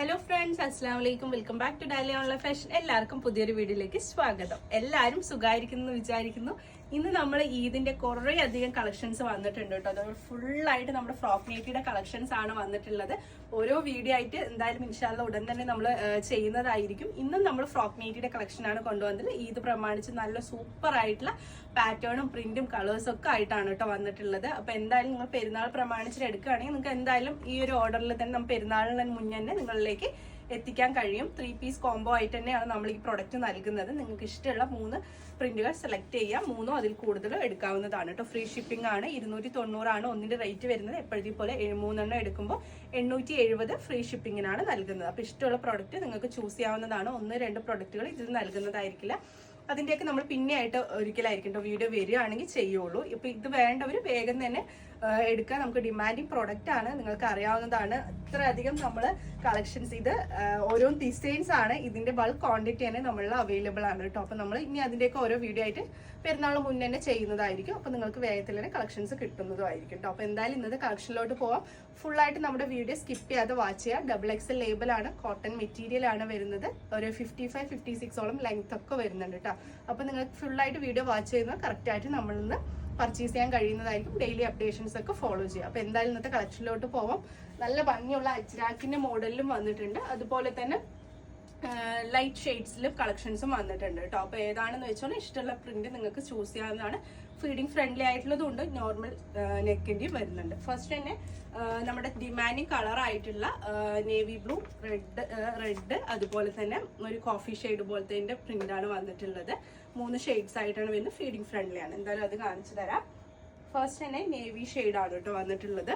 Hello friends അസ്സാം വലൈക്കും welcome back to Dali online fashion എല്ലാവർക്കും പുതിയൊരു വീഡിയോയിലേക്ക് സ്വാഗതം. എല്ലാവരും സുഖമായിരിക്കുന്നു വിചാരിക്കുന്നു. ഇന്ന് നമ്മൾ ഈദിന്റെ കുറേ അധികം കളക്ഷൻസ് വന്നിട്ടുണ്ട് കേട്ടോ. ഫുൾ ഫുള്ളായിട്ട് നമ്മുടെ ഫ്രോക്ക് നേറ്റിയുടെ കളക്ഷൻസ് ആണ് വന്നിട്ടുള്ളത്. ഓരോ വീഡിയോ ആയിട്ട് എന്തായാലും ഇൻഷാല്ല ഉടൻ തന്നെ നമ്മൾ ചെയ്യുന്നതായിരിക്കും. ഇന്നും നമ്മൾ ഫ്രോക്ക് നേറ്റിയുടെ കളക്ഷൻ ആണ് കൊണ്ടുവന്നത്. ഈദ് പ്രമാണിച്ച് നല്ല സൂപ്പർ ആയിട്ടുള്ള പാറ്റേണും പ്രിന്റും കളേഴ്സും ഒക്കെ ആയിട്ടാണ് കേട്ടോ വന്നിട്ടുള്ളത്. അപ്പൊ എന്തായാലും നിങ്ങൾ പെരുന്നാൾ പ്രമാണിച്ചിട്ട് എടുക്കുകയാണെങ്കിൽ നിങ്ങൾക്ക് എന്തായാലും ഈ ഒരു ഓർഡറിൽ തന്നെ നമ്മൾ പെരുന്നാളിന് മുന്നേ നിങ്ങളിലേക്ക് എത്തിക്കാൻ കഴിയും. ത്രീ പീസ് കോംബോ ആയിട്ട് തന്നെയാണ് നമ്മൾ ഈ പ്രൊഡക്റ്റ് നൽകുന്നത്. നിങ്ങൾക്ക് ഇഷ്ടമുള്ള മൂന്ന് പ്രിന്റുകൾ സെലക്ട് ചെയ്യാം. മൂന്നോ അതിൽ കൂടുതലോ എടുക്കാവുന്നതാണ് കേട്ടോ ഫ്രീ ഷിപ്പിംഗ് ആണ്. ഇരുന്നൂറ്റി തൊണ്ണൂറാണ് ഒന്നിന്റെ റേറ്റ് വരുന്നത്. എപ്പോഴത്തെ പോലെ മൂന്നെണ്ണം എടുക്കുമ്പോൾ എണ്ണൂറ്റി എഴുപത് ഫ്രീ ഷിപ്പിങ്ങിനാണ് നൽകുന്നത്. അപ്പോൾ ഇഷ്ടമുള്ള പ്രോഡക്റ്റ് നിങ്ങൾക്ക് ചൂസ് ചെയ്യാവുന്നതാണ്. ഒന്ന് രണ്ട് പ്രൊഡക്റ്റുകൾ ഇതിൽ നൽകുന്നതായിരിക്കില്ല. അതിന്റെയൊക്കെ നമ്മൾ പിന്നെ ആയിട്ട് ഒരിക്കലായിരിക്കും കേട്ടോ വീഡിയോ വരികയാണെങ്കിൽ ചെയ്യുള്ളൂ. ഇപ്പൊ ഇത് വേണ്ടവർ വേഗം തന്നെ ആ, എടുക്കാൻ നമുക്ക് ഡിമാൻഡിങ് പ്രൊഡക്റ്റ് ആണ്. നിങ്ങൾക്ക് അറിയാവുന്നതാണ്. ഇത്രയധികം നമ്മൾ കളക്ഷൻസ് ഇത് ഓരോ ഡിസൈൻസ് ആണ്. ഇതിന്റെ ബൾക്ക് ക്വാണ്ടിറ്റി തന്നെ നമ്മളിൽ അവൈലബിൾ ആണ് കേട്ടോ. അപ്പൊ നമ്മൾ ഇനി അതിന്റെയൊക്കെ ഓരോ വീഡിയോ ആയിട്ട് പെരുന്നാൾ മുന്നേ തന്നെ ചെയ്യുന്നതായിരിക്കും. അപ്പൊ നിങ്ങൾക്ക് വേഗത്തിൽ തന്നെ കളക്ഷൻസ് കിട്ടുന്നതുമായിരിക്കും കേട്ടോ. അപ്പൊ എന്തായാലും ഇന്നത്തെ കളക്ഷനിലോട്ട് പോവാം. ഫുൾ ആയിട്ട് നമ്മുടെ വീഡിയോ സ്കിപ്പ് ചെയ്യാതെ വാച്ച് ചെയ്യാം. ഡബിൾ ലേബൽ ആണ്. കോട്ടൺ മെറ്റീരിയൽ ആണ് വരുന്നത്. ഒരു ഫിഫ്റ്റി ഫൈവ് ഫിഫ്റ്റി സിക്സോളം ലെങ്ത് ഒക്കെ വരുന്നുണ്ട് കേട്ടോ. അപ്പൊ നിങ്ങൾക്ക് ഫുൾ ആയിട്ട് വീഡിയോ വാച്ച് ചെയ്യുന്നത് കറക്റ്റ് ആയിട്ട് നമ്മളിൽ നിന്ന് പർച്ചേസ് ചെയ്യാൻ കഴിയുന്നതായിരിക്കും. ഡെയിലി അപ്ഡേഷൻസ് ഒക്കെ ഫോളോ ചെയ്യുക. അപ്പൊ എന്തായാലും ഇന്നത്തെ കളക്ഷനിലോട്ട് പോവാം. നല്ല ഭംഗിയുള്ള അച്ചിരാക്കിന്റെ മോഡലിലും വന്നിട്ടുണ്ട്. അതുപോലെ തന്നെ ലൈറ്റ് ഷെയ്ഡ്സിലും കളക്ഷൻസും വന്നിട്ടുണ്ട് കേട്ടോ അപ്പോൾ ഏതാണെന്ന് വെച്ചാൽ ഇഷ്ടമുള്ള പ്രിന്റ് നിങ്ങൾക്ക് ചൂസ് ചെയ്യാവുന്നതാണ്. ഫീഡിങ് ഫ്രണ്ട്ലി ആയിട്ടുള്ളത് കൊണ്ട് നോർമൽ നെക്കിന്റെയും വരുന്നുണ്ട്. ഫസ്റ്റ് തന്നെ നമ്മുടെ ഡിമാൻഡിങ് കളർ ആയിട്ടുള്ള നേവി ബ്ലൂ റെഡ് റെഡ് അതുപോലെ തന്നെ ഒരു കോഫി ഷെയ്ഡ് പോലത്തെ പ്രിന്റ് ആണ് വന്നിട്ടുള്ളത്. മൂന്ന് ഷെയ്ഡ്സ് ആയിട്ടാണ് വരുന്നത്. ഫീഡിങ് ഫ്രണ്ട്ലി ആണ്. എന്തായാലും അത് കാണിച്ചു തരാം. ഫസ്റ്റ് തന്നെ നേവി ആണ് കേട്ടോ വന്നിട്ടുള്ളത്.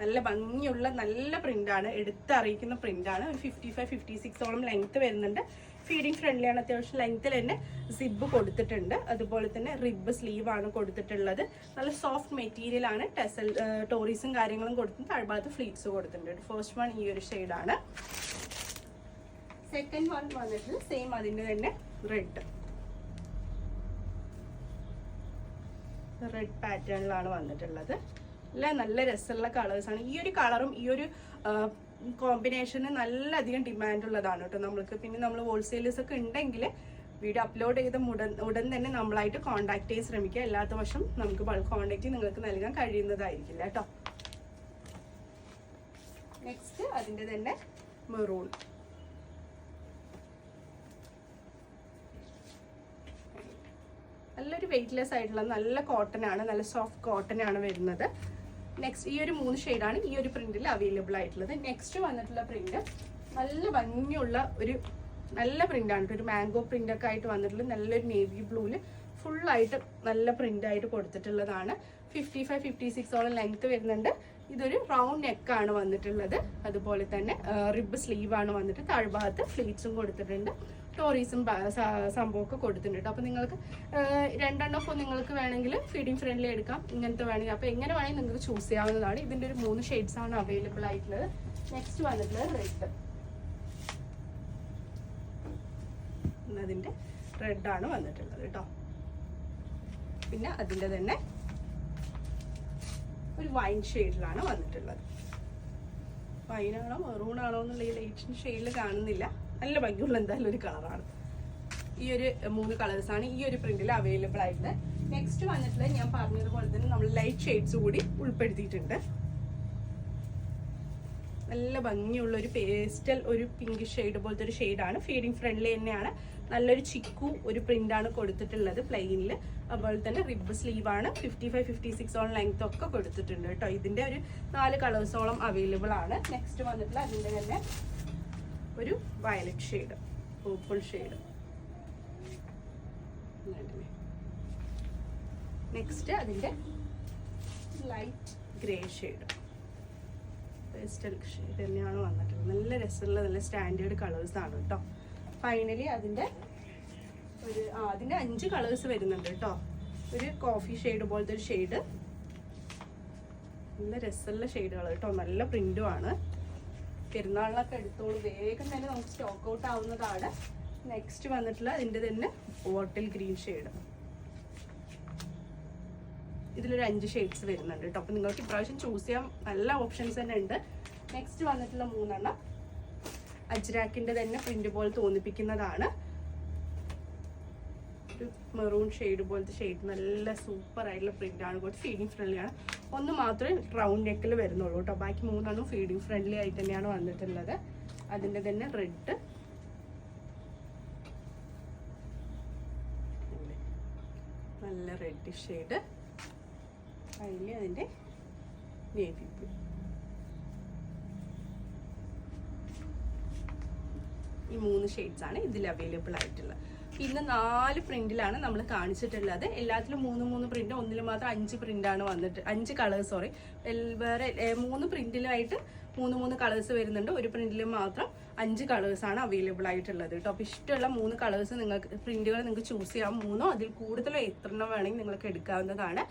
നല്ല ഭംഗിയുള്ള നല്ല പ്രിന്റാണ്. എടുത്തറിയിക്കുന്ന പ്രിന്റാണ്. ഒരു ഫിഫ്റ്റി ഫൈവ് ഫിഫ്റ്റി സിക്സോളം ലെങ്ത് വരുന്നുണ്ട്. ഫീഡിങ് ഫ്രണ്ട്ലി ആണ്. അത്യാവശ്യം ലെങ്ത്തിൽ തന്നെ സിബ് കൊടുത്തിട്ടുണ്ട്. അതുപോലെ തന്നെ റിബ് സ്ലീവ് ആണ് കൊടുത്തിട്ടുള്ളത്. നല്ല സോഫ്റ്റ് മെറ്റീരിയൽ ആണ്. ടെസൽ ടോറീസും കാര്യങ്ങളും കൊടുത്തിട്ട് താഴ്ഭാഗത്ത് ഫ്ലീറ്റ്സ് കൊടുത്തിട്ടുണ്ട്. ഫസ്റ്റ് വൺ ഈ ഒരു ഷെയ്ഡാണ് സെക്കൻഡ് വൺ വന്നിട്ട് സെയിം അതിന്റെ തന്നെ റെഡ് റെഡ് പാറ്റേണിലാണ് വന്നിട്ടുള്ളത്. എല്ലാം നല്ല രസമുള്ള കളേഴ്സാണ് ഈ ഒരു കളറും ഈ ഒരു കോമ്പിനേഷന് നല്ല അധികം ഡിമാൻഡ് ഉള്ളതാണ് കേട്ടോ നമ്മൾക്ക്. പിന്നെ നമ്മൾ ഹോൾസെയിലേഴ്സ് ഒക്കെ ഉണ്ടെങ്കിൽ വീഡിയോ അപ്ലോഡ് ചെയ്ത ഉടൻ ഉടൻ തന്നെ നമ്മളായിട്ട് കോൺടാക്ട് ചെയ്യാൻ ശ്രമിക്കുക. അല്ലാത്ത വശം നമുക്ക് ബൾക്ക് കോൺടാക്ട് നിങ്ങൾക്ക് നൽകാൻ കഴിയുന്നതായിരിക്കില്ല കേട്ടോ. നെക്സ്റ്റ് അതിന്റെ തന്നെ മെറൂൺ നല്ലൊരു വെയിറ്റ്ലെസ് ആയിട്ടുള്ള നല്ല കോട്ടൺ ആണ് നല്ല സോഫ്റ്റ് കോട്ടൺ ആണ് വരുന്നത്. നെക്സ്റ്റ് ഈ ഒരു മൂന്ന് ഷെയ്ഡാണ് ഈ ഒരു പ്രിന്റിൽ അവൈലബിൾ ആയിട്ടുള്ളത്. നെക്സ്റ്റ് വന്നിട്ടുള്ള പ്രിന്റ് നല്ല ഭംഗിയുള്ള ഒരു നല്ല പ്രിന്റാണ് ഒരു മാംഗോ പ്രിന്റ് ഒക്കെ ആയിട്ട് വന്നിട്ടുള്ള നല്ലൊരു നേവി ബ്ലൂവിൽ ആയിട്ട് നല്ല പ്രിന്റ് ആയിട്ട് കൊടുത്തിട്ടുള്ളതാണ്. ഫിഫ്റ്റി ഫൈവ് ഫിഫ്റ്റി സിക്സോളം ലെങ്ത് വരുന്നുണ്ട്. ഇതൊരു റൗണ്ട് നെക്ക് ആണ് വന്നിട്ടുള്ളത്. അതുപോലെ തന്നെ റിബ് സ്ലീവ് ആണ് വന്നിട്ട് താഴ്ഭാഗത്ത് ഫ്ലീറ്റ്സും കൊടുത്തിട്ടുണ്ട്. ടോറീസും സംഭവമൊക്കെ കൊടുത്തിട്ടുണ്ട്. അപ്പോൾ നിങ്ങൾക്ക് ആ, രണ്ടെണ്ണം ഇപ്പോൾ നിങ്ങൾക്ക് വേണമെങ്കിൽ ഫീഡിങ് ഫ്രണ്ട്ലി എടുക്കാം. ഇങ്ങനത്തെ വേണമെങ്കിൽ. അപ്പോൾ എങ്ങനെ വേണമെങ്കിൽ നിങ്ങൾക്ക് ചൂസ് ചെയ്യാവുന്നതാണ്. ഇതിന്റെ ഒരു മൂന്ന് ഷെയ്ഡ്സ് ആണ് അവൈലബിൾ ആയിട്ടുള്ളത്. നെക്സ്റ്റ് വന്നിട്ടുള്ളത് റെഡ് അതിന്റെ റെഡാണ് വന്നിട്ടുള്ളത് കേട്ടോ പിന്നെ അതിന്റെ തന്നെ ഒരു വൈൻ ഷെയ്ഡിലാണ് വന്നിട്ടുള്ളത്. വൈനാണോ മെറൂൺ ആണോ എന്നുള്ള ഈ ലൈറ്റിന്റെ ഷെയ്ഡിൽ കാണുന്നില്ല. നല്ല ഭംഗിയുള്ള എന്തായാലും ഒരു കളറാണ്. ഈ ഒരു മൂന്ന് കളേഴ്സാണ് ഈ ഒരു പ്രിന്റിൽ അവൈലബിൾ ആയിട്ട്. നെക്സ്റ്റ് വന്നിട്ടുള്ള ഞാൻ പറഞ്ഞതുപോലെ തന്നെ നമ്മൾ ലൈറ്റ് ഷെയ്ഡ്സ് കൂടി ഉൾപ്പെടുത്തിയിട്ടുണ്ട്. നല്ല ഭംഗിയുള്ള ഒരു പേസ്റ്റൽ ഒരു പിങ്ക് ഷെയ്ഡ് പോലത്തെ ഒരു ഷെയ്ഡാണ് ഫീഡിങ് ഫ്രണ്ട്ലി തന്നെയാണ്. നല്ലൊരു ചിക്കു ഒരു പ്രിന്റാണ് കൊടുത്തിട്ടുള്ളത് പ്ലെയിനിൽ അതുപോലെ തന്നെ റിബ് സ്ലീവ് ആണ്. Fifty five fifty six on length ഒക്കെ കൊടുത്തിട്ടുണ്ട് കേട്ടോ. ഇതിന്റെ ഒരു നാല് കളേഴ്സോളം അവൈലബിൾ ആണ്. നെക്സ്റ്റ് വന്നിട്ടുള്ള അതിന്റെ തന്നെ ഒരു violet shade purple shade next അതിന്റെ light grey shade pastel shade തന്നെയാണ് വന്നിട്ടുള്ളത്. നല്ല രസമുള്ള നല്ല സ്റ്റാൻഡേർഡ് കളേഴ്സ് ആണ് കേട്ടോ. ഫൈനലി അതിന്റെ ഒരു ആ അതിന്റെ അഞ്ച് കളേഴ്സ് വരുന്നുണ്ട് കേട്ടോ. ഒരു കോഫി ഷെയ്ഡ് പോലത്തെ ഒരു ഷെയ്ഡ് നല്ല രസമുള്ള ഷെയ്ഡുകൾ കേട്ടോ. നല്ല പ്രിന്റും ആണ്. പെരുന്നാളിനൊക്കെ എടുത്തോളൂ. വേഗം തന്നെ നമുക്ക് സ്റ്റോക്ക് ഔട്ട് ആവുന്നതാണ്. നെക്സ്റ്റ് വന്നിട്ടുള്ള അതിന്റെ തന്നെ ബോട്ടിൽ ഗ്രീൻ ഷെയ്ഡ് ഇതിലൊരു അഞ്ച് ഷെയ്ഡ്സ് വരുന്നുണ്ട് കേട്ടോ അപ്പം നിങ്ങൾക്ക് ഇപ്രാവശ്യം ചൂസ് ചെയ്യാൻ നല്ല ഓപ്ഷൻസ് തന്നെ ഉണ്ട്. നെക്സ്റ്റ് വന്നിട്ടുള്ള മൂന്നെണ്ണം അജ്രാക്കിന്റെ തന്നെ പ്രിന്റ് പോലെ തോന്നിപ്പിക്കുന്നതാണ്. ഒരു മെറൂൺ ഷെയ്ഡ് പോലത്തെ ഷെയ്ഡ് നല്ല സൂപ്പർ ആയിട്ടുള്ള പ്രിന്റ് ആണ്. കുറച്ച് ഫീഡിങ് ഫ്രണ്ട്ലി ആണ്. ഒന്ന് മാത്രമേ റൗണ്ട് നെക്കിൽ വരുന്നുള്ളൂ കേട്ടോ. ബാക്കി മൂന്നെണ്ണം ഫീഡിങ് ഫ്രണ്ട്ലി ആയി തന്നെയാണ് വന്നിട്ടുള്ളത്. അതിന്റെ തന്നെ റെഡ് നല്ല റെഡ് ഷെയ്ഡ് അതിൽ അതിന്റെ നേവി ബ്ലൂ ഈ മൂന്ന് ഷെയ്ഡ്സ് ആണ് ഇതിൽ അവൈലബിൾ ആയിട്ടുള്ളത്. ഇന്ന് നാല് പ്രിന്റിലാണ് നമ്മൾ കാണിച്ചിട്ടുള്ളത്. എല്ലാത്തിലും മൂന്ന് മൂന്ന് പ്രിന്റ് ഒന്നിൽ മാത്രം അഞ്ച് പ്രിന്റ് ആണ് വന്നിട്ട് അഞ്ച് കളേഴ്സ് സോറി വേറെ മൂന്ന് പ്രിന്റിലായിട്ട് മൂന്ന് മൂന്ന് കളേഴ്സ് വരുന്നുണ്ട്. ഒരു പ്രിന്റിൽ മാത്രം അഞ്ച് കളേഴ്സ് ആണ് അവൈലബിൾ ആയിട്ടുള്ളത് കേട്ടോ. അപ്പോൾ ഇഷ്ടമുള്ള മൂന്ന് കളേഴ്സ് നിങ്ങൾക്ക് പ്രിന്റുകൾ നിങ്ങൾക്ക് ചൂസ് ചെയ്യാം. മൂന്നോ അതിൽ കൂടുതലോ എത്രണ്ണം വേണമെങ്കിൽ നിങ്ങൾക്ക് എടുക്കാവുന്നതാണ്.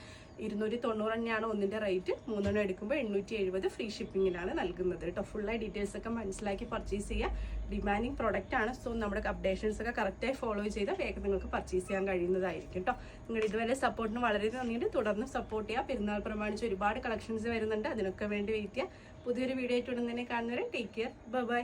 ഇരുന്നൂറ്റി തൊണ്ണൂറ് തന്നെയാണ് ഒന്നിന്റെ റേറ്റ്. മൂന്നെണ്ണം എടുക്കുമ്പോൾ എണ്ണൂറ്റി എഴുപത് ഫ്രീ ഷിപ്പിങ്ങിലാണ് നൽകുന്നത് കേട്ടോ. ഫുള്ളായി ഡീറ്റെയിൽസ് ഒക്കെ മനസ്സിലാക്കി പർച്ചേസ് ചെയ്യുക ഡിമാൻഡിങ് പ്രോഡക്റ്റ് ആണ്. സോ നമ്മുടെ അപ്ഡേഷൻസ് ഒക്കെ കറക്റ്റായി ഫോളോ ചെയ്താൽ വേഗം നിങ്ങൾക്ക് പർച്ചേസ് ചെയ്യാൻ കഴിയുന്നതായിരിക്കും കേട്ടോ. നിങ്ങൾ ഇതുവരെ സപ്പോർട്ടിന് വളരെ നന്ദിയുണ്ട്. തുടർന്ന് സപ്പോർട്ട് ചെയ്യുക പെരുന്നാൾ പ്രമാണിച്ച് ഒരുപാട് കളക്ഷൻസ് വരുന്നുണ്ട്. അതിനൊക്കെ വേണ്ടി വെയിറ്റ് ചെയ്യുക പുതിയൊരു വീഡിയോ ആയിട്ട് ഉടൻ തന്നെ കാണുന്നവരെ ടേക്ക് കെയർ ബൈ